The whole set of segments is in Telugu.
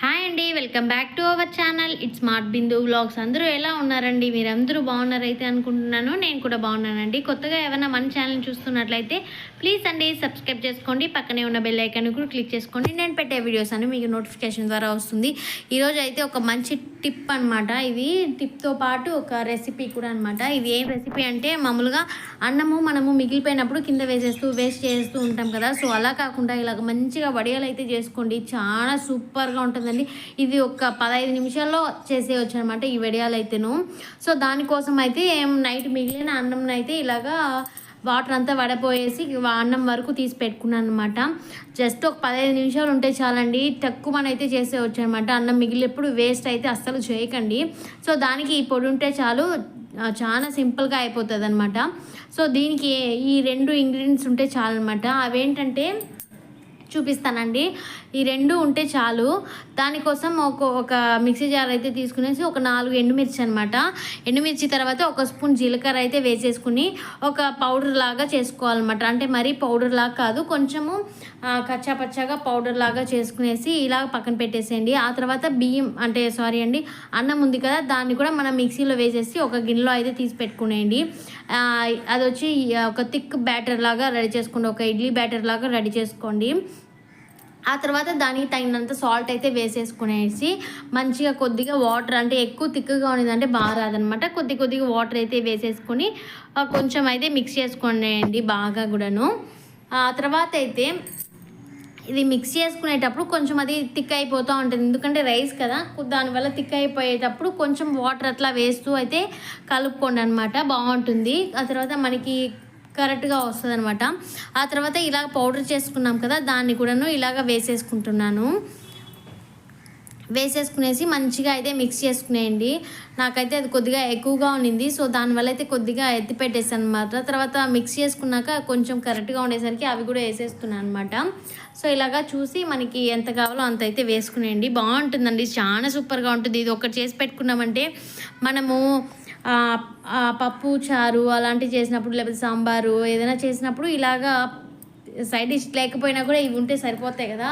హాయ్ అండి welcome back to our channel it's smart Bindu vlogs అందరూ ఎలా ఉన్నారండి? మీరు అందరూ బాగున్నారైతే అనుకుంటున్నాను. నేను కూడా బాగున్నానండి. కొత్తగా ఏమైనా మన ఛానల్ చూస్తున్నట్లయితే ప్లీజ్ అండి సబ్స్క్రైబ్ చేసుకోండి. పక్కనే ఉన్న బెల్ ఐకాన్ కూడా క్లిక్ చేసుకోండి. నేను పెట్టే వీడియోస్ అని మీకు నోటిఫికేషన్ ద్వారా వస్తుంది. ఈరోజు అయితే ఒక మంచి టిప్ అనమాట ఇది టిప్తో పాటు ఒక రెసిపీ కూడా అనమాట ఇది ఏం రెసిపీ అంటే మామూలుగా అన్నము మనము మిగిలిపోయినప్పుడు కింద వేసేస్తూ వేస్ట్ చేస్తూ ఉంటాం కదా. సో అలా కాకుండా ఇలాగ మంచిగా వడియాలు అయితే చేసుకోండి. చాలా సూపర్గా ఉంటుందండి. ఇది ఒక పదహైదు నిమిషాల్లో చేసేయచ్చు అనమాట ఈ వడియాలు అయితేను. సో దానికోసం అయితే నైట్ మిగిలిన అన్నం అయితే ఇలాగా వాటర్ అంతా వడపోయేసి అన్నం వరకు తీసి పెట్టుకున్నాను అనమాట జస్ట్ ఒక పదహైదు నిమిషాలు ఉంటే చాలండి. తక్కువ అయితే చేసేవచ్చు అనమాట అన్నం మిగిలినప్పుడు వేస్ట్ అయితే అస్సలు చేయకండి. సో దానికి ఈ పొడి ఉంటే చాలు చాలా సింపుల్గా అయిపోతుంది అనమాట సో దీనికి ఈ రెండు ఇంగ్రీడియంట్స్ ఉంటే చాలన్నమాట. అవేంటంటే చూపిస్తానండి. ఈ రెండు ఉంటే చాలు. దానికోసం ఒక ఒక మిక్సీ జార్ అయితే తీసుకునేసి ఒక నాలుగు ఎండుమిర్చి అనమాట ఎండుమిర్చి తర్వాత ఒక స్పూన్ జీలకర్ర అయితే వేసేసుకుని ఒక పౌడర్ లాగా చేసుకోవాలన్నమాట. అంటే మరీ పౌడర్ లాగా కాదు కొంచెము కచ్చా పచ్చాగా పౌడర్ లాగా చేసుకునేసి ఇలా పక్కన పెట్టేసేయండి. ఆ తర్వాత బియ్యం అంటే సారీ అండి అన్నం ఉంది కదా దాన్ని కూడా మనం మిక్సీలో వేసేసి ఒక గిన్నెలో అయితే తీసి పెట్టుకునేయండి. అది వచ్చి ఒక థిక్ బ్యాటర్ లాగా రెడీ చేసుకోండి ఒక ఇడ్లీ బ్యాటర్ లాగా రెడీ చేసుకోండి. ఆ తర్వాత దానికి తగినంత సాల్ట్ అయితే వేసేసుకునేసి మంచిగా కొద్దిగా వాటర్ అంటే ఎక్కువ తిక్కుగా ఉన్నదంటే బాగా రాదనమాట కొద్ది కొద్దిగా వాటర్ అయితే వేసేసుకొని కొంచెం అయితే మిక్స్ చేసుకోండి బాగా కూడాను. ఆ తర్వాత అయితే ఇది మిక్స్ చేసుకునేటప్పుడు కొంచెం అది థిక్ అయిపోతూ ఉంటుంది. ఎందుకంటే రైస్ కదా దానివల్ల థిక్ అయిపోయేటప్పుడు కొంచెం వాటర్ అట్లా వేస్తూ అయితే కలుపుకోండి అనమాట బాగుంటుంది. ఆ తర్వాత మనకి కరెక్ట్గా వస్తుంది అనమాట ఆ తర్వాత ఇలాగ పౌడర్ చేసుకున్నాం కదా దాన్ని కూడాను ఇలాగ వేసేసుకుంటున్నాను. వేసేసుకునేసి మంచిగా అయితే మిక్స్ చేసుకునేయండి. నాకైతే అది కొద్దిగా ఎక్కువగా ఉన్నింది సో దానివల్ల అయితే కొద్దిగా ఎత్తి పెట్టేసాను అనమాట తర్వాత మిక్స్ చేసుకున్నాక కొంచెం కరెక్ట్గా ఉండేసరికి అవి కూడా వేసేస్తున్నాను అనమాట సో ఇలాగా చూసి మనకి ఎంత కావాలో అంత అయితే వేసుకునేయండి. బాగుంటుందండి. చాలా సూపర్గా ఉంటుంది. ఇది ఒకటి చేసి పెట్టుకున్నామంటే మనము పప్పు చారు అలాంటివి చేసినప్పుడు లేకపోతే సాంబారు ఏదైనా చేసినప్పుడు ఇలాగా సైడ్ డిష్ లేకపోయినా కూడా ఇవి ఉంటే సరిపోతాయి కదా.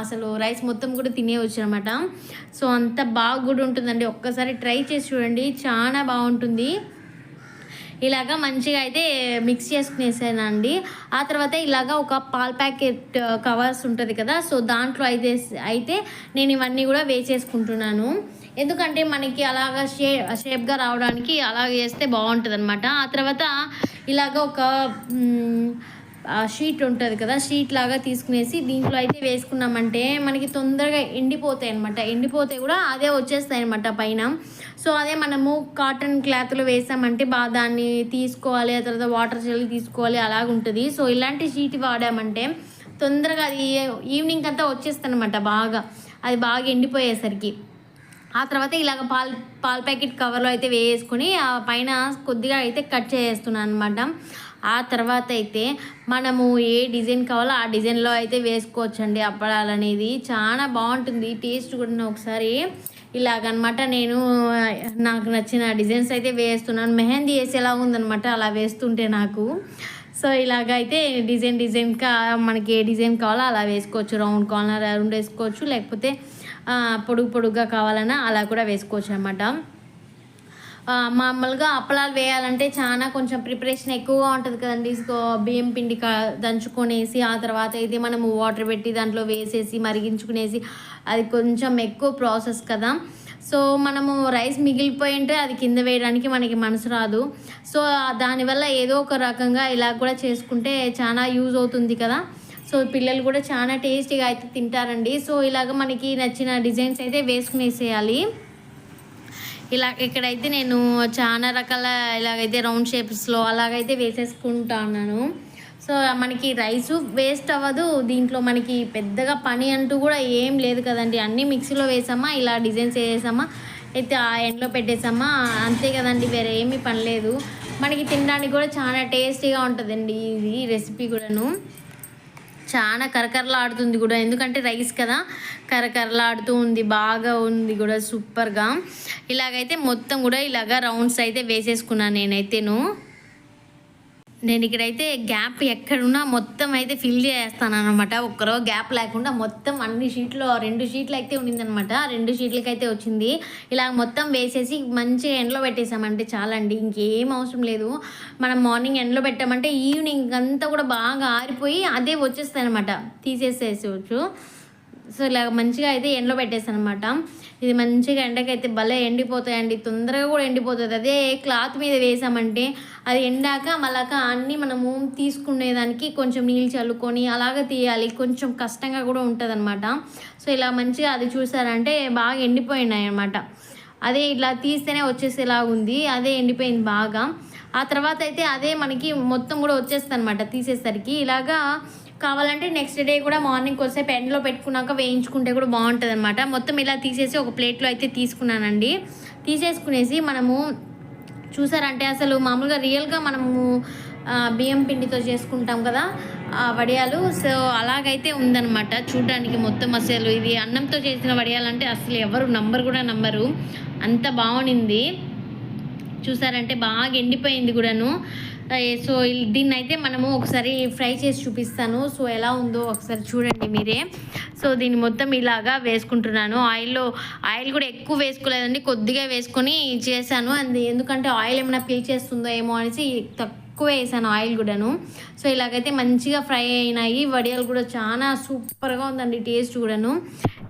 అసలు రైస్ మొత్తం కూడా తినేవచ్చు అనమాట సో అంత బాగా కూడా ఉంటుందండి. ఒక్కసారి ట్రై చేసి చూడండి. చాలా బాగుంటుంది. ఇలాగా మంచిగా అయితే మిక్స్ చేసుకునేసానండి. ఆ తర్వాత ఇలాగా ఒక పాల్ ప్యాకెట్ కవర్స్ ఉంటుంది కదా. సో దాంట్లో అయితే అయితే నేను ఇవన్నీ కూడా వేసేసుకుంటున్నాను. ఎందుకంటే మనకి అలాగా షే షేప్గా రావడానికి అలా చేస్తే బాగుంటుంది అనమాట ఆ తర్వాత ఇలాగ ఒక షీట్ ఉంటుంది కదా షీట్ లాగా తీసుకునేసి దీంట్లో అయితే వేసుకున్నామంటే మనకి తొందరగా ఎండిపోతాయి అనమాట ఎండిపోతే కూడా అదే వచ్చేస్తాయి అనమాట పైన. సో అదే మనము కాటన్ క్లాత్లో వేసామంటే బాగా దాన్ని తీసుకోవాలి ఆ తర్వాత వాటర్ చల్లి తీసుకోవాలి అలాగ ఉంటుంది. సో ఇలాంటి షీట్ వాడామంటే తొందరగా అది ఈవినింగ్ అంతా వచ్చేస్తానమాట బాగా. అది బాగా ఎండిపోయేసరికి. ఆ తర్వాత ఇలాగ పాల్ పాల్ ప్యాకెట్ కవర్లో అయితే వేసుకొని ఆ పైన కొద్దిగా అయితే కట్ చేస్తున్నాను అనమాట ఆ తర్వాత అయితే మనము ఏ డిజైన్ కావాలో ఆ డిజైన్లో అయితే వేసుకోవచ్చండి అప్పడాలు అనేది. చాలా బాగుంటుంది టేస్ట్ కూడా ఒకసారి ఇలాగనమాట నేను నాకు నచ్చిన డిజైన్స్ అయితే వేస్తున్నాను. మెహందీ వేసేలా ఉందనమాట అలా వేస్తుంటే నాకు. సో ఇలాగైతే డిజైన్ డిజైన్గా మనకి ఏ డిజైన్ కావాలో అలా వేసుకోవచ్చు. రౌండ్ కార్నర్ రౌండ్ వేసుకోవచ్చు. లేకపోతే పొడుగు పొడుగ్గా కావాలన్నా అలా కూడా వేసుకోవచ్చు అనమాట మామూలుగా అప్పలాలు వేయాలంటే చాలా కొంచెం ప్రిపరేషన్ ఎక్కువగా ఉంటుంది కదండి. సో బియ్యం పిండి దంచుకొనేసి ఆ తర్వాత అయితే మనము వాటర్ పెట్టి దాంట్లో వేసేసి మరిగించుకునేసి అది కొంచెం ఎక్కువ ప్రాసెస్ కదా. సో మనము రైస్ మిగిలిపోయి ఉంటే అది కింద వేయడానికి మనకి మనసు రాదు. సో దానివల్ల ఏదో ఒక రకంగా ఇలా కూడా చేసుకుంటే చాలా యూజ్ అవుతుంది కదా. సో పిల్లలు కూడా చాలా టేస్టీగా అయితే తింటారండి. సో ఇలాగ మనకి నచ్చిన డిజైన్స్ అయితే వేసుకునేసేయాలి. ఇలా ఇక్కడైతే నేను చాలా రకాల ఇలాగైతే రౌండ్ షేప్స్లో అలాగైతే వేసేసుకుంటా ఉన్నాను సో మనకి రైస్ వేస్ట్ అవ్వదు. దీంట్లో మనకి పెద్దగా పని అంటూ కూడా ఏం లేదు కదండి. అన్నీ మిక్సీలో వేసామా ఇలా డిజైన్స్ వేసామా అయితే ఆ ఎండ్లో పెట్టేసామా అంతే కదండి. వేరే ఏమీ పని లేదు. మనకి తినడానికి కూడా చాలా టేస్టీగా ఉంటుందండి ఇది రెసిపీ కూడాను. చాలా కరకరలాడుతుంది కూడా. ఎందుకంటే రైస్ కదా కరకరలాడుతూ ఉంది బాగా ఉంది కూడా సూపర్గా. ఇలాగైతే మొత్తం కూడా ఇలాగ రౌండ్స్ అయితే వేసేసుకున్నాను నేనైతేను. నేను ఇక్కడైతే గ్యాప్ ఎక్కడున్నా మొత్తం అయితే ఫిల్ చేస్తాను అనమాట ఒక్కరో గ్యాప్ లేకుండా మొత్తం అన్ని షీట్లు రెండు షీట్లు అయితే ఉండిందనమాట రెండు షీట్లకి అయితే వచ్చింది. ఇలా మొత్తం వేసేసి మంచిగా ఎండలో పెట్టేసామంటే చాలండి. ఇంకేం అవసరం లేదు. మనం మార్నింగ్ ఎండలో పెట్టామంటే ఈవినింగ్ అంతా కూడా బాగా ఆరిపోయి అదే వచ్చేస్తాయి అనమాట తీసేసేసవచ్చు సో ఇలా మంచిగా అయితే ఎండలో పెట్టేసాను అనమాట ఇది మంచిగా ఎండకైతే భలే ఎండిపోతాయండి. తొందరగా కూడా ఎండిపోతుంది. అదే క్లాత్ మీద వేసామంటే అది ఎండాక మళ్ళాక అన్నీ మనము తీసుకునేదానికి కొంచెం నీళ్ళు చల్లుకొని అలాగ తీయాలి. కొంచెం కష్టంగా కూడా ఉంటుంది అనమాట సో ఇలా మంచిగా అది చూసారంటే బాగా ఎండిపోయినాయి అనమాట అదే ఇట్లా తీస్తేనే వచ్చేసేలా ఉంది అదే ఎండిపోయింది బాగా. ఆ తర్వాత అయితే అదే మనకి మొత్తం కూడా వచ్చేస్తుంది అనమాట తీసేసరికి. ఇలాగా కావాలంటే నెక్స్ట్ డే కూడా మార్నింగ్ కొద్దిసేపు ఎండలో పెట్టుకున్నాక వేయించుకుంటే కూడా బాగుంటుంది అనమాట మొత్తం ఇలా తీసేసి ఒక ప్లేట్లో అయితే తీసుకున్నానండి. తీసేసుకునేసి మనము చూసారంటే అసలు మామూలుగా రియల్గా మనము బియ్యం పిండితో చేసుకుంటాం కదా ఆ వడియాలు. సో అలాగైతే ఉందన్నమాట. చూడడానికి మొత్తం అసలు ఇది అన్నంతో చేసిన వడియాలంటే అసలు ఎవరు నంబర్ కూడా నంబరు. అంత బాగుంది చూసారంటే బాగా ఎండిపోయింది కూడాను. సో ఇల్- దీన్ని అయితే మనము ఒకసారి ఫ్రై చేసి చూపిస్తాను. సో ఎలా ఉందో ఒకసారి చూడండి మీరే. సో దీన్ని మొత్తం ఇలాగా వేసుకుంటున్నాను. ఆయిల్లో ఆయిల్ కూడా ఎక్కువ వేసుకోలేదండి. కొద్దిగా వేసుకొని చేశాను. అండ్ ఎందుకంటే ఆయిల్ ఏమైనా పీల్చేస్తుందో ఏమో అనేసి తక్కువ వేసాను ఆయిల్ కూడాను. సో ఇలాగైతే మంచిగా ఫ్రై అయినాయి. వడియాలు కూడా చాలా సూపర్గా ఉందండి టేస్ట్ కూడాను.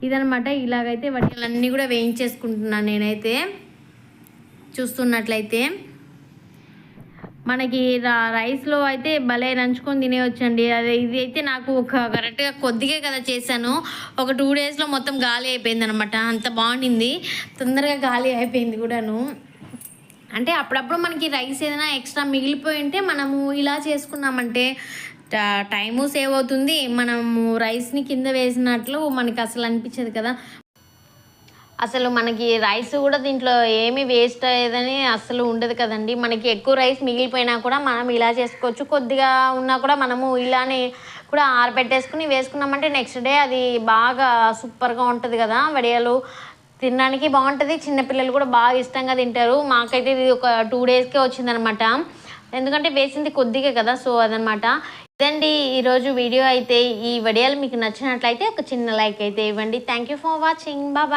ఇదనమాట ఇలాగైతే వడియాలన్నీ కూడా వేయించేసుకుంటున్నాను నేనైతే. చూస్తున్నట్లయితే. మనకి రైస్లో అయితే భలే నంచుకొని తినేయొచ్చండి. అదే ఇది అయితే నాకు ఒక కరెక్ట్గా కొద్దిగా కదా చేశాను. ఒక టూ డేస్లో మొత్తం గాలి అయిపోయింది అనమాట అంత బాగుండింది. తొందరగా గాలి అయిపోయింది కూడాను. అంటే అప్పుడప్పుడు మనకి రైస్ ఏదైనా ఎక్స్ట్రా మిగిలిపోయి ఉంటే మనము ఇలా చేసుకున్నామంటే ట- టైము సేవ్ అవుతుంది. మనము రైస్ని కింద వేసినట్లు మనకి అసలు అనిపించదు కదా. అసలు మనకి రైస్ కూడా దీంట్లో ఏమీ వేస్ట్ అయ్యేదని అసలు ఉండదు కదండి. మనకి ఎక్కువ రైస్ మిగిలిపోయినా కూడా మనం ఇలా చేసుకోవచ్చు. కొద్దిగా ఉన్నా కూడా మనము ఇలానే కూడా ఆరబెట్టేసుకుని వేసుకున్నామంటే నెక్స్ట్ డే అది బాగా సూపర్గా ఉంటుంది కదా వడియాలు. తినడానికి బాగుంటుంది. చిన్నపిల్లలు కూడా బాగా ఇష్టంగా తింటారు. మాకైతే ఇది ఒక టూ డేస్కే వచ్చిందనమాట. ఎందుకంటే వేసింది కొద్దిగా కదా సో అదనమాట. ఇదండి ఈరోజు వీడియో అయితే. ఈ వడియాలు మీకు నచ్చినట్లయితే ఒక చిన్న లైక్ అయితే ఇవ్వండి. Thank you for watching. Bye.